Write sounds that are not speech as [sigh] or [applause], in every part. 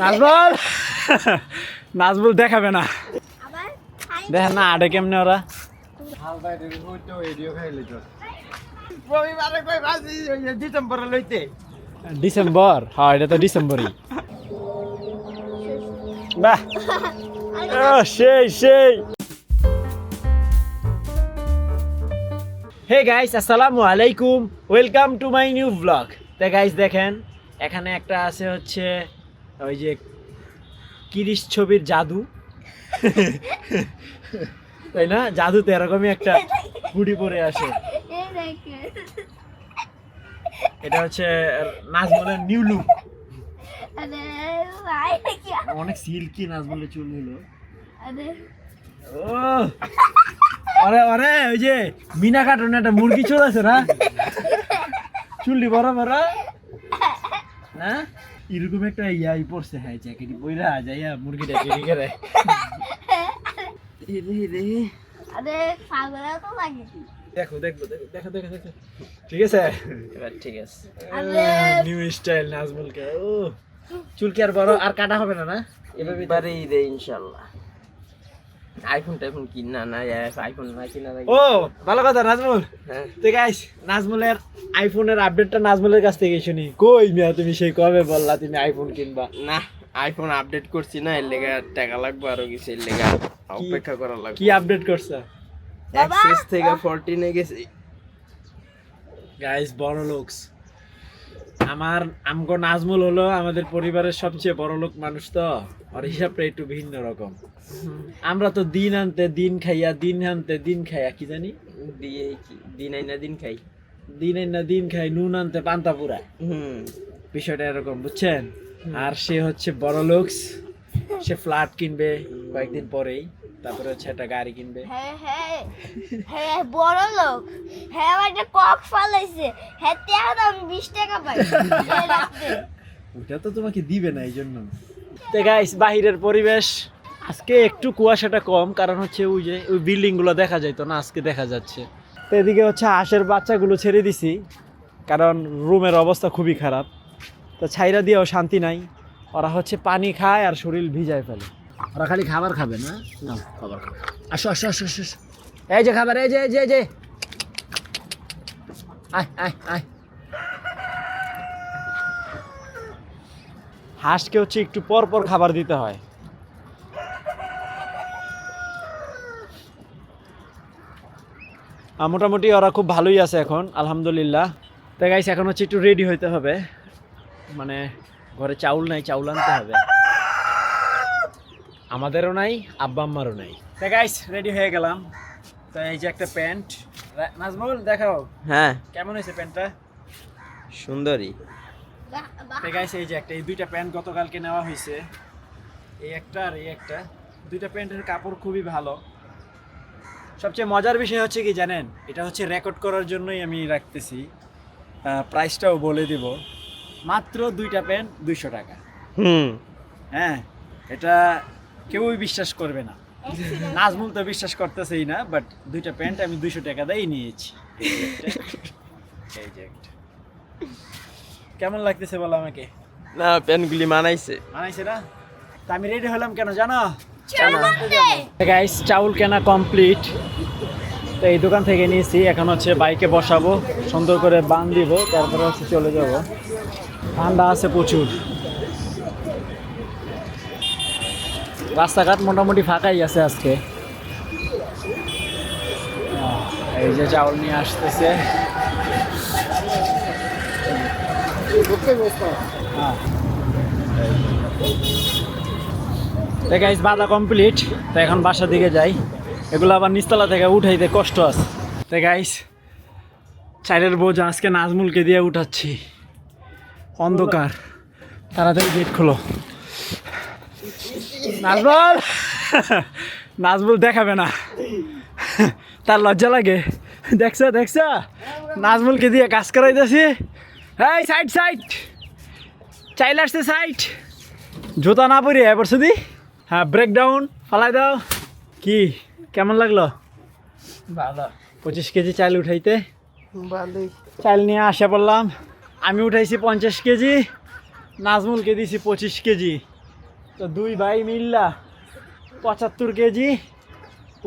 নাজবুল নাজবুল দেখাবে না। দেখেন না আডে কেমনে ওরা? ডিসেম্বর হ্যাঁ এটা তো ডিসেম্বরই। বাহ। সেই সেই। হে গাইস আসসালামু আলাইকুম। Welcome to my new blog তা গাইস দেখেন এখানে একটা আছে হচ্ছে ওই যে কিরিশ ছবির জাদু। [laughs] তাই না? জাদুতে এরকমই একটা গুড়ি পরে আসে। এটা হচ্ছে নাজমুলের নিউ লুক। অনেক সিল্কি নাজমুলের চুল হলো আরে আরে ওই যে মিনা কার্টুনে একটা মুরগি চুল আছে না? [laughs] চুলটি বড় বড়। হ্যাঁ? এরকম একটা ইয়াই পড়ছে হ্যাঁ জ্যাকেট বইরা যাইয়া মুরগিটা চুরি করে? আরে পাগলা তো লাগে। দেখো দেখো দেখো দেখো দেখো দেখো। ঠিক আছে? এবার ঠিক আছে। নিউ স্টাইল নাজমুলকে ও। চুল কি আর বড় আর কাটা হবে না না? এভাবে ইনশাল্লাহ। আইফোন টাইফোন কিন না না আইফোন না কিনা ও ভালো কথা নাজমুল। হ্যাঁ। তো গাইস নাজমুলের আইফোনের আপডেটটা নাজমুলের কাছ থেকে শুনি। কই মিয়া তুমি সেই কবে বললা তুমি আইফোন কিনবা? না আইফোন আপডেট করছি না এর লেগে টাকা লাগবে আরও কিছু এর লেগে অপেক্ষা করা লাগবে। কি আপডেট করছ? এক্সেস থেকে 14 এ গেছি। গাইস বড় লোকস। আমার আমগো নাজমুল হলো আমাদের পরিবারের সবচেয়ে বড় লোক মানুষ তো। আর হিসাবটা একটু ভিন্ন রকম। আমরা তো দিন আনতে দিন খাইয়া দিন আনতে দিন খাইয়া কি জানি? দিয়ে কি? দিন আইনা দিন খাই। দিন না দিন খাই নুন আনতে পান্তা পুরা। বিষয়টা এরকম বুঝছেন? আর সে হচ্ছে বড় লোকস সে ফ্ল্যাট কিনবে কয়েকদিন পরেই। তারপরে হচ্ছে একটা গাড়ি কিনবে। হ্যাঁ হ্যাঁ হ্যাঁ বড় লোক। হ্যাঁ একটা কক ফালাইছে। হ্যাঁ টাকা দাম বিশ টাকা পাই। ওটা তো তোমাকে দিবে না এই জন্য তো গাইস বাহিরের পরিবেশ আজকে একটু কুয়াশাটা কম কারণ হচ্ছে ওই যে ওই বিল্ডিংগুলো দেখা যাইতো না আজকে দেখা যাচ্ছে। তো এদিকে হচ্ছে হাঁসের বাচ্চাগুলো ছেড়ে দিছি কারণ রুমের অবস্থা খুবই খারাপ। তো ছাইরা দিয়েও শান্তি নাই ওরা হচ্ছে পানি খায় আর শরীর ভিজায় ফেলে। ওরা খালি খাবার খাবে, না? খাবার খাবে। আসো আসো আসো আসো। এই যে খাবার, এই যে এই যে যে। আয় হাঁসকে হচ্ছে একটু পর পর খাবার দিতে হয়। মোটামুটি ওরা খুব ভালোই আছে এখন, আলহামদুলিল্লাহ। তাই গাইস এখন হচ্ছে একটু রেডি হইতে হবে। মানে ঘরে চাউল নাই, চাউল আনতে হবে। আমাদেরও নাই আব্বা আম্মারও নাই। তাই গাইস রেডি হয়ে গেলাম। তো এই যে একটা প্যান্ট নাজমুল দেখাও। হ্যাঁ। কেমন হয়েছে প্যান্টটা সুন্দরী। তো গাইস এই যে একটা এই দুইটা প্যান্ট গতকালকে নেওয়া হয়েছে। এই একটা আর এই একটা। দুইটা প্যান্টের কাপড় খুবই ভালো। সবচেয়ে মজার বিষয় হচ্ছে কি জানেন? এটা হচ্ছে রেকর্ড করার জন্যই আমি রাখতেছি। প্রাইসটাও বলে দিব। মাত্র দুইটা প্যান্ট দুইশো টাকা। হুম। হ্যাঁ এটা কেউই বিশ্বাস করবে না। নাজমুল তো বিশ্বাস করতেছেই না বাট দুইটা প্যান্ট আমি দুইশো টাকা দিয়েই নিয়েছি। কেমন লাগতেছে বলো আমাকে? না প্যানগুলি মানাইছে। মানাইছে না? তা আমি রেডি হলাম কেন জানো? গাইস চাউল কেনা কমপ্লিট তো এই দোকান থেকে নিয়েছি এখন হচ্ছে বাইকে বসাবো সুন্দর করে বান দিব তারপরে হচ্ছে চলে যাব। ঠান্ডা আছে প্রচুর। রাস্তাঘাট মোটামুটি ফাঁকাই আছে আজকে। এই যে চাউল নিয়ে আসতেছে। হ্যাঁ। তো গাইস বাধা কমপ্লিট তো এখন বাসার দিকে যাই। এগুলো আবার নিচতলা থেকে উঠাইতে কষ্ট আছে। তো গাইস চাইলের বোঝা আজকে নাজমুলকে দিয়ে উঠাচ্ছি। অন্ধকার। তাড়াতাড়ি গেট খোলো। নাজমুল? নাজমুল দেখাবে না। তার লজ্জা লাগে। দেখছ দেখছ? নাজমুলকে দিয়ে কাজ করাইতেছি। এই সাইড সাইড। চাইল আসছে সাইড। জুতা না পরি এবার শুধু হ্যাঁ ব্রেক ডাউন ফালাই দাও। কি কেমন লাগল? ভালো। পঁচিশ কেজি চাল উঠাইতে। ভালোই। চাল নিয়ে আসা পড়লাম আমি উঠাইছি পঞ্চাশ কেজি নাজমুলকে দিছি পঁচিশ কেজি। তো দুই ভাই মিল্লা পঁচাত্তর কেজি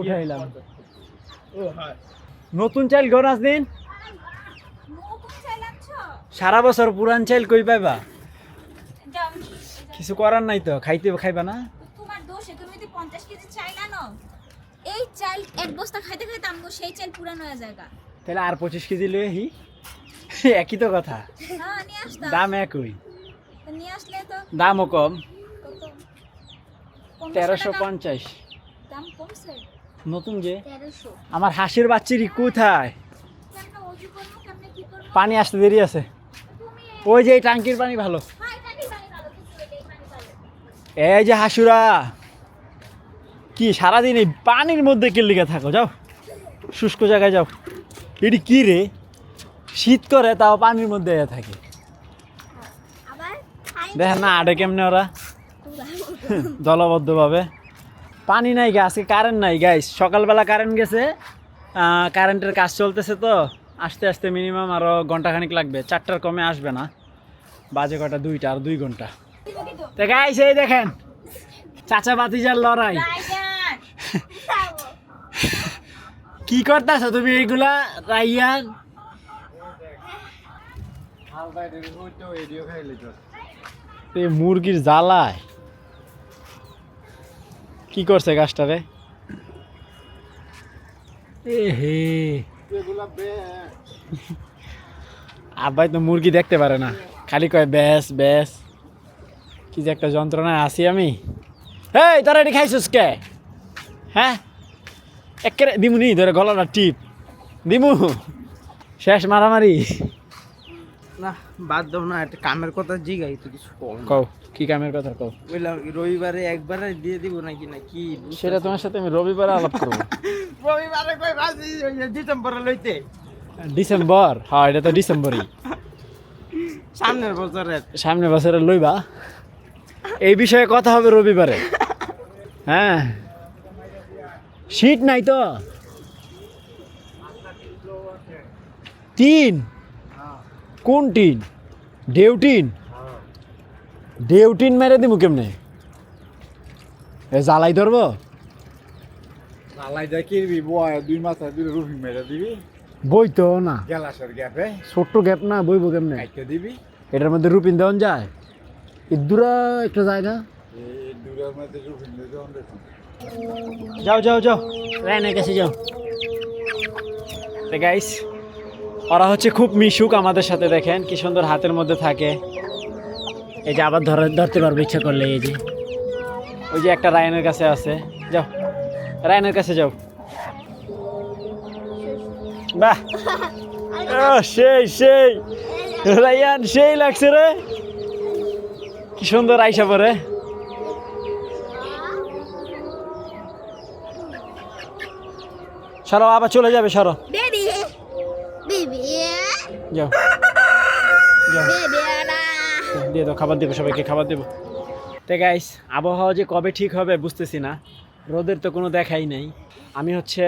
উঠাইলাম। নতুন চাইল গো নাজদিন সারা বছর পুরান চাইল কই পাইবা? কিছু করার নাই তো খাইতে খাইবা না? তোমার দোষে তুমি যদি পঞ্চাশ কেজি চাল আনো এই চাল এক বস্তা খাইতে খাইতে আমগো সেই চাল পুরানো হয়ে যায় তাহলে আর পঁচিশ কেজি লয়ে হি একই তো কথা। হ্যাঁ নিয়ে আসতাম। দাম একই। নিয়ে আসলে তো দামও কম। তেরোশো পঞ্চাশ। দাম কমছে? নতুন যে? আমার হাসির বাচ্চারই কোথায়? পানি আসতে দেরি আছে। ওই যে এই টাঙ্কির পানি ভালো। হ্যাঁ পানি ভালো এই যে হাসুরা কি সারাদিন এই পানির মধ্যে কেলিকে থাকো? যাও শুষ্ক জায়গায় যাও। এটি কি রে? শীত করে তাও পানির মধ্যে থাকে। খাই দেখেন না আডে কেমনে ওরা? [laughs] দলবদ্ধভাবে পানি নাই গা আজকে কারেন্ট নাই গাইস সকালবেলা কারেন্ট গেছে কারেন্টের কাজ চলতেছে তো। আস্তে আস্তে মিনিমাম আরও ঘন্টাখানিক লাগবে চারটার কমে আসবে না। বাজে কটা দুইটা আর দুই ঘণ্টা। তো গাইস এই দেখেন চাচা বাতিজার লড়াই। [laughs] কি করতেছ তুমি এইগুলা রাইয়ান? এই মুরগির জ্বালায়। কি করছে গাছটারে? এ হে। আব্বাই তো মুরগি দেখতে পারে না। খালি কয় ব্যাস ব্যাস। কি যে একটা যন্ত্রণায় আছি আমি। এই তোরা এটি খাইছিস কে? হ্যাঁ? একেবারে দিমুনি ধরে গলাটা টিপ। দিমু। শেষ মারামারি। বাদ দাও না একটা কামের কথা জিগাই তো কিছু কও কি কামের কথা কও? বললাম রবিবারে একবারে দিয়ে দিব নাকি না কি সেটা তোমার সাথে আমি রবিবারে আলাপ করব। [laughs] রবিবারে কই বাজি ডিসেম্বরে লইতে। ডিসেম্বর? হ্যাঁ এটা তো ডিসেম্বরই। [laughs] সামনের বছরের। সামনে বছরে লইবা। এই বিষয়ে কথা হবে রবিবারে। হ্যাঁ। শীত নাই তো? তিন কোন টিন? ডেউটিন? ডেউটিন মেরে দিমু কেমনে? এ জ্বালাই ধরবো? আলাই যা কিরবি? বয় দুই মাথা দুই রুফি মেরে দিবি। বই তো না। গেলাসের গ্যাপে। ছোট্ট গ্যাপ না বইবো কেমনে? কাইতে দিবি। এটার মধ্যে রুপিন দেওয়ান যায়? ইদুরা একটা যায় না? যাও যাও যাও। রায়নের কাছে যাও। গাইস ওরা হচ্ছে খুব মিশুক আমাদের সাথে, দেখেন কি সুন্দর হাতের মধ্যে থাকে। এই যে আবার ধরে ধরতে পারবে ইচ্ছা করলে, এই যে। ওই যে একটা রায়নের কাছে আছে। যাও। রায়নের কাছে যাও। বাহ! সেই সেই। রায়ান, সেই লাগছে রে। কি সুন্দর আইসা পরে সরো, আবার চলে যাবে, সরো। যাও। যাও। দিয়ে দাও খাবার দেবো সবাইকে খাবার দেবো। তো গাইস আবহাওয়া যে কবে ঠিক হবে বুঝতেছি না। রোদের তো কোনো দেখাই নাই। আমি হচ্ছে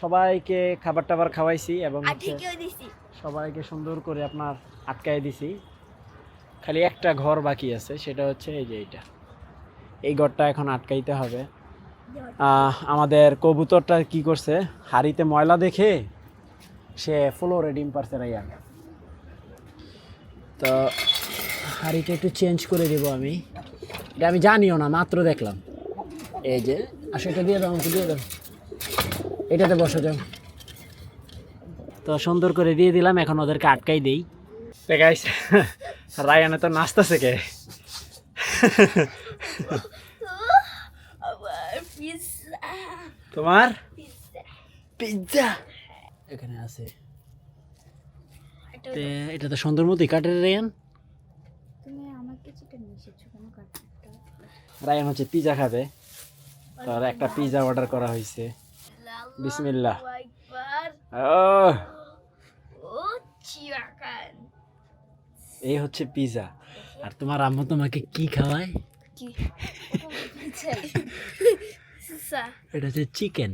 সবাইকে খাবার টাবার খাওয়াইছি এবং সবাইকে সুন্দর করে আপনার আটকায় দিছি। খালি একটা ঘর বাকি আছে সেটা হচ্ছে এই যে এইটা। এই ঘরটা এখন আটকাইতে হবে। আমাদের কবুতরটা কি করছে? হাড়িতে ময়লা দেখে সে ফ্লোরে ডিম পারছে রাইয়ান তো হাড়িটা একটু চেঞ্জ করে দেবো আমি। এটা আমি জানিও না মাত্র দেখলাম। এই যে আসলে এটা দিয়ে দাও আমাকে দিয়ে দাও। এটাতে বসে যাও। তো সুন্দর করে দিয়ে দিলাম এখন ওদেরকে আটকাই দেই। গাইস রায়ানে তো নাচতেছে কে? আবার তোমার? পিজ্জা পিৎজা এখানে আছে। এটা তো সুন্দর মতোই কাটে রায়ান। তুমি আমাকে চিকেন মিশেছো কেন কাটতে রায়ান হচ্ছে পিজা খাবে। তার একটা পিজা অর্ডার করা হয়েছে। বিসমিল্লাহ। এই হচ্ছে পিজা আর তোমার আম্মু তোমাকে কি খাওয়ায়? এটা হচ্ছে চিকেন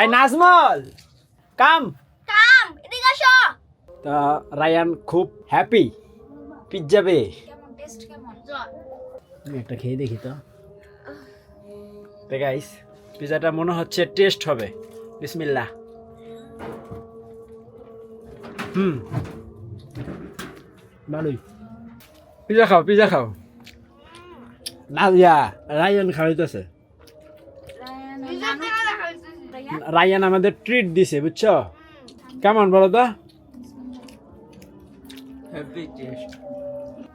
এই নাজমল কাম। কাম এদিকে আসো। তা রায়ান খুব হ্যাপি পিৎজা বে কেমন টেস্ট কেমন? আমি একটা খেয়ে দেখি তো। তো গাইস পিৎজাটা মনে হচ্ছে টেস্ট হবে। বিসমিল্লাহ। হুম। ভালোই পিৎজা খাও পিৎজা খাও। না ইয়া রায়ন খাওয়াইতেছে। রায়ান, পিজা। রায়ান, রায়ান আমাদের ট্রিট দিছে বুঝছ? কেমন বলো তো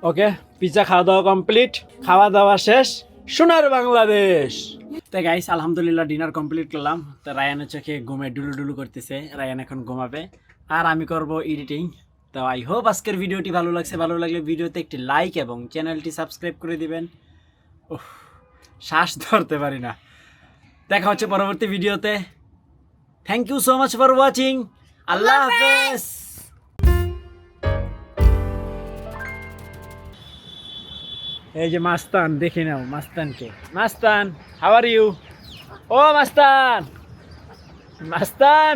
ওকে পিৎজা খাওয়া দাওয়া কমপ্লিট খাওয়া দাওয়া শেষ সোনার বাংলাদেশ। তো গাইস আলহামদুলিল্লাহ ডিনার কমপ্লিট করলাম। তো রায়ানের চোখে ঘুমে ডুলু ডুলু করতেছে রায়ান এখন ঘুমাবে। আর আমি করব এডিটিং তো আই হোপ আজকের ভিডিওটি ভালো লাগছে। ভালো লাগলে ভিডিওতে একটি লাইক এবং চ্যানেলটি সাবস্ক্রাইব করে দিবেন। ওহ শ্বাস ধরতে পারি না। দেখা হচ্ছে পরবর্তী ভিডিওতে। Thank you so much for watching আল্লাহ হাফেজ। এই যে মাস্তান দেখে নাও মাস্তানকে। মাস্তান how are you O Mustan. Mustan!